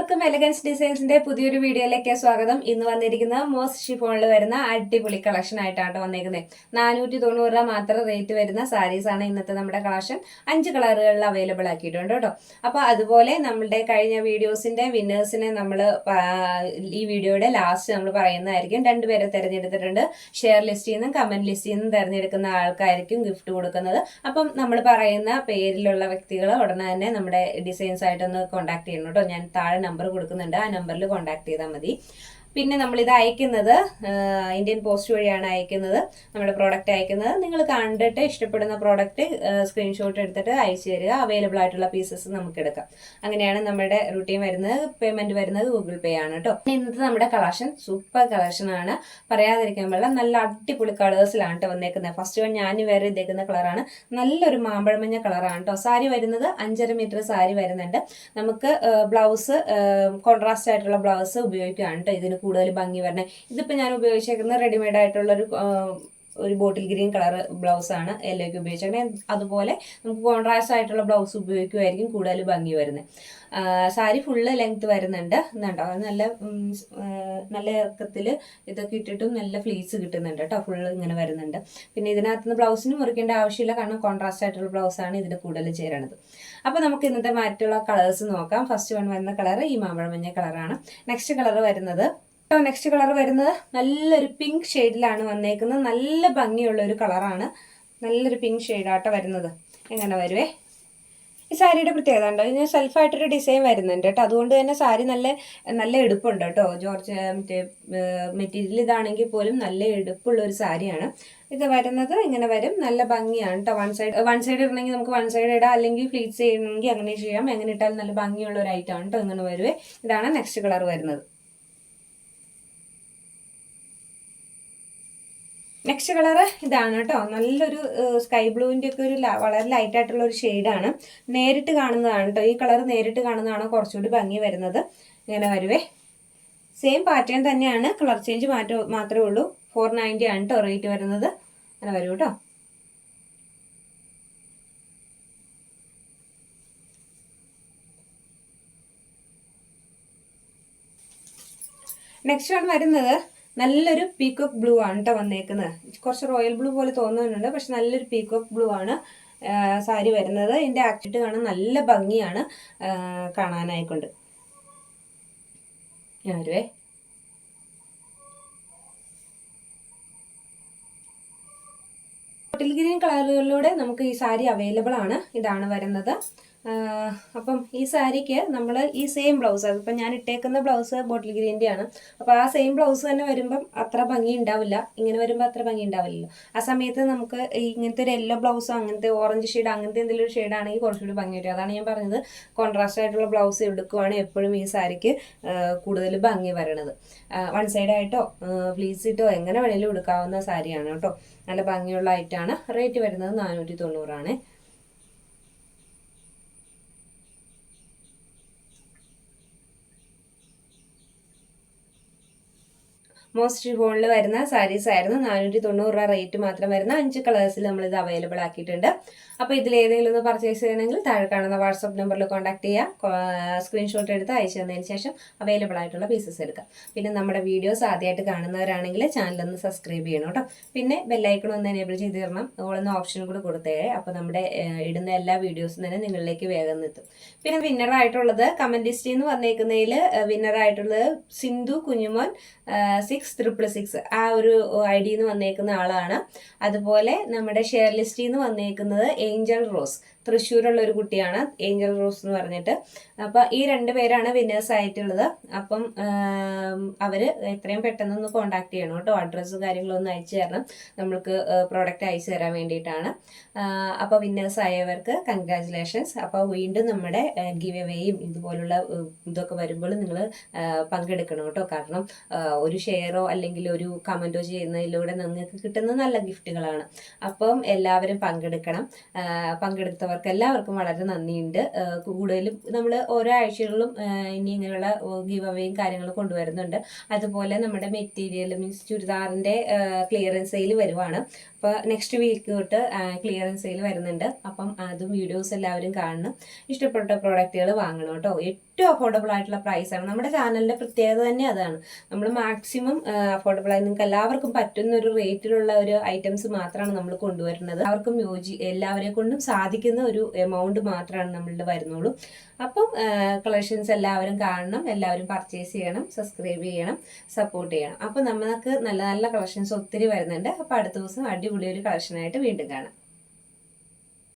എല്ലാവർക്കും എലഗൻസ് ഡിസൈൻസിന്റെ പുതിയൊരു വീഡിയോയിലേക്ക് സ്വാഗതം. ഇന്ന് വന്നിരിക്കുന്ന മോസ്റ്റ് ഷിഫോണിൽ വരുന്ന അടിപൊളി കളക്ഷൻ ആയിട്ടാണ് വന്നിരിക്കുന്നത് നാനൂറ്റി തൊണ്ണൂറ് രൂപ മാത്രം റേറ്റ് വരുന്ന സാരീസ് ആണ് ഇന്നത്തെ നമ്മുടെ കളക്ഷൻ അഞ്ച് കളറുകളിൽ അവൈലബിൾ ആക്കിയിട്ടുണ്ട് കേട്ടോ. അപ്പൊ അതുപോലെ നമ്മുടെ കഴിഞ്ഞ വീഡിയോസിന്റെ വിന്നേഴ്സിനെ നമ്മൾ ഈ വീഡിയോയുടെ ലാസ്റ്റ് നമ്മൾ പറയുന്നതായിരിക്കും. രണ്ടുപേരെ തിരഞ്ഞെടുത്തിട്ടുണ്ട്. ഷെയർ ലിസ്റ്റിൽ നിന്നും കമന്റ് ലിസ്റ്റിൽ നിന്നും തിരഞ്ഞെടുക്കുന്ന ആൾക്കായിരിക്കും ഗിഫ്റ്റ് കൊടുക്കുന്നത്. അപ്പം നമ്മൾ പറയുന്ന പേരിലുള്ള വ്യക്തികൾ ഉടനെ തന്നെ നമ്മുടെ ഡിസൈൻസ് ആയിട്ടൊന്ന് കോൺടാക്ട് ചെയ്യണം കേട്ടോ. ഞാൻ താഴെ നമ്പർ കൊടുക്കുന്നുണ്ട്. ആ നമ്പറിൽ കോൺടാക്ട് ചെയ്താൽ മതി. പിന്നെ നമ്മൾ ഇത് അയക്കുന്നത് ഇന്ത്യൻ പോസ്റ്റ് വഴിയാണ് അയക്കുന്നത് നമ്മുടെ പ്രോഡക്റ്റ് അയക്കുന്നത്. നിങ്ങൾ കണ്ടിട്ട് ഇഷ്ടപ്പെടുന്ന പ്രോഡക്റ്റ് സ്ക്രീൻഷോട്ട് എടുത്തിട്ട് അയച്ചു തരിക. അവൈലബിൾ ആയിട്ടുള്ള പീസസ് നമുക്ക് എടുക്കാം. അങ്ങനെയാണ് നമ്മുടെ റുട്ടീൻ വരുന്നത് പേയ്മെന്റ് വരുന്നത് ഗൂഗിൾ പേ ആണ് കേട്ടോ ഇന്നത്തെ നമ്മുടെ കളക്ഷൻ സൂപ്പർ കളക്ഷൻ ആണ്. പറയാതിരിക്കാൻ പാടില്ല നല്ല അടിപൊളി കളേഴ്സിലാണ് കേട്ടോ വന്നേക്കുന്നത്. ഫസ്റ്റ് വൺ ഞാൻ വേറെ ഇതേക്കുന്ന കളറാണ് നല്ലൊരു മാമ്പഴമഞ്ഞ കളറാണ് കേട്ടോ സാരി വരുന്നത് അഞ്ചര മീറ്റർ സാരി വരുന്നുണ്ട്. നമുക്ക് ബ്ലൗസ് കോൺട്രാസ്റ്റ് ആയിട്ടുള്ള ബ്ലൗസ് ഉപയോഗിക്കുകയാണ് കേട്ടോ ഇതിന് കൂടുതൽ ഭംഗി വരണേ. ഇതിപ്പോൾ ഞാൻ ഉപയോഗിച്ചേക്കുന്ന റെഡിമെയ്ഡ് ആയിട്ടുള്ള ഒരു ഒരു ബോട്ടിൽ ഗ്രീൻ കളർ ബ്ലൗസ് ആണ് എല്ലേക്ക് ഉപയോഗിച്ചേക്കുന്നത് അതുപോലെ നമുക്ക് കോൺട്രാസ്റ്റ് ആയിട്ടുള്ള ബ്ലൗസ് ഉപയോഗിക്കുമായിരിക്കും കൂടുതൽ ഭംഗി വരുന്നത് സാരി ഫുള്ള് ലെങ്ത് വരുന്നുണ്ട്. എന്നുണ്ടോ നല്ല നല്ല ഇറക്കത്തിൽ ഇതൊക്കെ ഇട്ടിട്ടും നല്ല ഫ്ലീസ് കിട്ടുന്നുണ്ട് കേട്ടോ. ഫുള്ള് ഇങ്ങനെ വരുന്നുണ്ട്. പിന്നെ ഇതിനകത്ത് നിന്ന് ബ്ലൗസിന് മുറിക്കേണ്ട ആവശ്യമില്ല. കാരണം കോൺട്രാസ്റ്റ് ആയിട്ടുള്ള ബ്ലൗസാണ് ഇതിന് കൂടുതൽ ചേരണത്. അപ്പോൾ നമുക്ക് ഇന്നത്തെ മറ്റുള്ള കളേഴ്സ് നോക്കാം. ഫസ്റ്റ് വൺ വരുന്ന കളർ ഈ മാമ്പഴമഞ്ഞ കളറാണ് നെക്സ്റ്റ് കളർ വരുന്നത് നെക്സ്റ്റ് കളർ വരുന്നത് നല്ലൊരു പിങ്ക് ഷെയ്ഡിലാണ് വന്നേക്കുന്നത്. നല്ല ഭംഗിയുള്ള ഒരു കളറാണ് നല്ലൊരു പിങ്ക് ഷെയ്ഡാട്ടോ വരുന്നത്. എങ്ങനെ വരുവേ? ഈ സാരിയുടെ പ്രത്യേകത ഉണ്ടോ ഇതിന് സെൽഫായിട്ടൊരു ഡിസൈൻ വരുന്നുണ്ട് കേട്ടോ. അതുകൊണ്ട് തന്നെ സാരി നല്ല നല്ല എടുപ്പുണ്ട് കേട്ടോ. ജോർജ് മറ്റേ മെറ്റീരിയൽ ഇതാണെങ്കിൽ പോലും നല്ല എടുപ്പുള്ള ഒരു സാരിയാണ്. ഇത് വരുന്നത് ഇങ്ങനെ വരും. നല്ല ഭംഗിയാണ് കേട്ടോ. വൺ സൈഡ് വൺ സൈഡ് ഇടണമെങ്കിൽ നമുക്ക് വൺ സൈഡ് ഇടാം. അല്ലെങ്കിൽ ഫ്ലീറ്റ്സ് ചെയ്യണമെങ്കിൽ അങ്ങനെ ചെയ്യാം. എങ്ങനെ ഇട്ടാലും നല്ല ഭംഗിയുള്ള ഒരു ഐറ്റം ആണ് കേട്ടോ ഇങ്ങനെ വരുവേ. ഇതാണ് നെക്സ്റ്റ് കളർ വരുന്നത്. നെക്സ്റ്റ് കളറ് ഇതാണ് കേട്ടോ. നല്ലൊരു സ്കൈ ബ്ലൂവിന്റെ ഒക്കെ ഒരു വളരെ ലൈറ്റ് ആയിട്ടുള്ള ഒരു ഷെയ്ഡാണ് നേരിട്ട് കാണുന്നതാണ് കേട്ടോ. ഈ കളർ നേരിട്ട് കാണുന്നതാണ് കുറച്ചുകൂടി ഭംഗി വരുന്നത്. ഇങ്ങനെ വരുവേ. സെയിം പാറ്റേൺ തന്നെയാണ്. കളർ ചേഞ്ച് മാറ്റ മാത്രമേ ഉള്ളൂ. ഫോർ നയന്റി ആണ് കേട്ടോ റേറ്റ് വരുന്നത്. അങ്ങനെ വരൂ കേട്ടോ നെക്സ്റ്റ് വൺ വരുന്നത് നല്ലൊരു പീക്കോക്ക് ബ്ലൂ ആണ് കേട്ടോ വന്നേക്കുന്നത് കുറച്ച് റോയൽ ബ്ലൂ പോലെ തോന്നുന്നുണ്ട് പക്ഷെ നല്ലൊരു പീക്കോക്ക് ബ്ലൂ ആണ് സാരി വരുന്നത്. ഇതിന്റെ ആക്ടിട്ട് കാണാൻ നല്ല ഭംഗിയാണ് കാണാനായിക്കൊണ്ട്. ഞാൻ വരുവേ ഗ്രീൻ കളറുകളിലൂടെ നമുക്ക് ഈ സാരി അവൈലബിൾ ആണ്. ഇതാണ് വരുന്നത്. അപ്പം ഈ സാരിക്ക് നമ്മൾ ഈ സെയിം ബ്ലൗസ് അതിപ്പോൾ ഞാൻ ഇട്ടേക്കുന്ന ബ്ലൗസ് ബോട്ടിൽ ഗ്രീന്റെ ആണ്. അപ്പോൾ ആ സെയിം ബ്ലൗസ് തന്നെ വരുമ്പം അത്ര ഭംഗി ഉണ്ടാവില്ല. ഇങ്ങനെ വരുമ്പോൾ അത്ര ഭംഗി ഉണ്ടാവില്ലല്ലോ. ആ സമയത്ത് നമുക്ക് ഇങ്ങനത്തെ ഒരു യെല്ലോ ബ്ലൗസോ അങ്ങനത്തെ ഓറഞ്ച് ഷെയ്ഡ് അങ്ങനത്തെ എന്തെങ്കിലും ഒരു ഷെയ്ഡാണെങ്കിൽ കുറച്ചുകൂടി ഭംഗി വരും അതാണ് ഞാൻ പറഞ്ഞത്. കോൺട്രാസ്റ്റ് ആയിട്ടുള്ള ബ്ലൗസ് എടുക്കുവാണ് എപ്പോഴും ഈ സാരിക്ക് കൂടുതൽ ഭംഗി വരണത്. വൺ സൈഡായിട്ടോ ഫ്ലീസിട്ടോ ഫ്ലീസ് എങ്ങനെ വേണേലും എടുക്കാവുന്ന സാരിയാണ് കേട്ടോ. നല്ല ഭംഗിയുള്ള ഐറ്റാണ് റേറ്റ് വരുന്നത് നാനൂറ്റി തൊണ്ണൂറാണ്. മോസ്റ്റ് ഫോണിൽ വരുന്ന സാരീസ് ആയിരുന്നു. നാനൂറ്റി തൊണ്ണൂറ് രൂപ റേറ്റ് മാത്രം വരുന്ന അഞ്ച് കളേഴ്സിൽ നമ്മൾ ഇത് അവൈലബിൾ ആക്കിയിട്ടുണ്ട്. അപ്പോൾ ഇതിൽ ഏതെങ്കിലും ഒന്ന് പർച്ചേസ് ചെയ്യണമെങ്കിൽ താഴെ കാണുന്ന വാട്സപ്പ് നമ്പറിൽ കോൺടാക്ട് ചെയ്യുക സ്ക്രീൻഷോട്ട് എടുത്ത് അയച്ചു തന്നതിന് ശേഷം അവൈലബിൾ ആയിട്ടുള്ള പീസസ് എടുക്കാം. പിന്നെ നമ്മുടെ വീഡിയോസ് ആദ്യമായിട്ട് കാണുന്നവരാണെങ്കിൽ ചാനൽ ഒന്ന് സബ്സ്ക്രൈബ് ചെയ്യണം കേട്ടോ. പിന്നെ ബെല്ലൈക്കൺ ഒന്ന് എനേബിൾ ചെയ്ത് തരണം. ഓളെന്ന ഓപ്ഷൻ കൂടെ കൊടുത്തേ. അപ്പോൾ നമ്മുടെ ഇടുന്ന എല്ലാ വീഡിയോസും തന്നെ നിങ്ങളിലേക്ക് വേഗം എത്തും. പിന്നെ വിന്നറായിട്ടുള്ളത് കമന്റ് ലിസ്റ്റിൽ നിന്ന് വന്നേക്കുന്നതിൽ വിന്നർ ആയിട്ടുള്ളത് Sindhu Kunjumon six triple six ആ ഒരു ഐ ഡിയിൽ നിന്ന് വന്നേക്കുന്ന ആളാണ്. അതുപോലെ നമ്മുടെ ഷെയർ ലിസ്റ്റിൽ നിന്ന് വന്നേക്കുന്നത് ഏഞ്ചൽ റോസ്. തൃശ്ശൂരുള്ള ഒരു കുട്ടിയാണ് ഏഞ്ചൽ റോസ് എന്ന് പറഞ്ഞിട്ട്. അപ്പം ഈ രണ്ട് പേരാണ് വിന്നേഴ്സ് ആയിട്ടുള്ളത്. അപ്പം അവർ എത്രയും പെട്ടെന്ന് ഒന്ന് കോൺടാക്ട് ചെയ്യണം കേട്ടോ. അഡ്രസ്സ് കാര്യങ്ങളൊന്നും അയച്ചു തരണം. നമ്മൾക്ക് പ്രോഡക്റ്റ് അയച്ചു തരാൻ വേണ്ടിയിട്ടാണ്. അപ്പോൾ വിന്നേഴ്സ് ആയവർക്ക് കൺഗ്രാചുലേഷൻസ് അപ്പോൾ വീണ്ടും നമ്മുടെ ഗിവ് എവേയും ഇതുപോലുള്ള ഇതൊക്കെ വരുമ്പോൾ നിങ്ങൾ പങ്കെടുക്കണം കേട്ടോ. കാരണം ഒരു ഷെയറോ അല്ലെങ്കിൽ ഒരു കമന്റോ ചെയ്യുന്നതിലൂടെ നിങ്ങൾക്ക് കിട്ടുന്ന നല്ല ഗിഫ്റ്റുകളാണ് അപ്പം എല്ലാവരും പങ്കെടുക്കണം. പങ്കെടുത്തവർക്ക് എല്ലാവർക്കും വളരെ നന്ദിയുണ്ട്. കൂടുതലും നമ്മൾ ഓരോ ആഴ്ചകളിലും ഇനി ഇങ്ങനെയുള്ള ഗീവ് അവേയും കാര്യങ്ങളും കൊണ്ടുവരുന്നുണ്ട്. അതുപോലെ നമ്മുടെ മെറ്റീരിയൽ മീൻസ് ചുരിദാറിന്റെ ക്ലിയറൻസ് സെയിൽ വരുവാണ്. ഇപ്പോൾ നെക്സ്റ്റ് വീക്ക് തൊട്ട് ക്ലിയറൻസ് സെയിൽ വരുന്നുണ്ട്. അപ്പം അതും വീഡിയോസ് എല്ലാവരും കാണണം. ഇഷ്ടപ്പെട്ട പ്രോഡക്റ്റുകൾ വാങ്ങണം കേട്ടോ. ഏറ്റവും അഫോർഡബിൾ ആയിട്ടുള്ള പ്രൈസാണ് നമ്മുടെ ചാനലിന്റെ പ്രത്യേകത തന്നെ അതാണ്. നമ്മൾ മാക്സിമം അഫോർഡബിൾ ആയി നിങ്ങൾക്ക് എല്ലാവർക്കും പറ്റുന്ന ഒരു റേറ്റിലുള്ള ഒരു ഐറ്റംസ് മാത്രമാണ് നമ്മൾ കൊണ്ടുവരുന്നത്. അവർക്കും യോജി എല്ലാവരെ കൊണ്ടും സാധിക്കുന്ന ഒരു എമൗണ്ട് മാത്രമാണ് നമ്മളുടെ വരുന്നുള്ളൂ. അപ്പം കളക്ഷൻസ് എല്ലാവരും കാണണം. എല്ലാവരും പർച്ചേസ് ചെയ്യണം. സബ്സ്ക്രൈബ് ചെയ്യണം. സപ്പോർട്ട് ചെയ്യണം. അപ്പം നമ്മൾക്ക് നല്ല നല്ല കളക്ഷൻസ് ഒത്തിരി വരുന്നുണ്ട്. അപ്പം അടുത്ത ദിവസം അടിപൊളി ഒരു കളക്ഷനായിട്ട് വീണ്ടും കാണാം.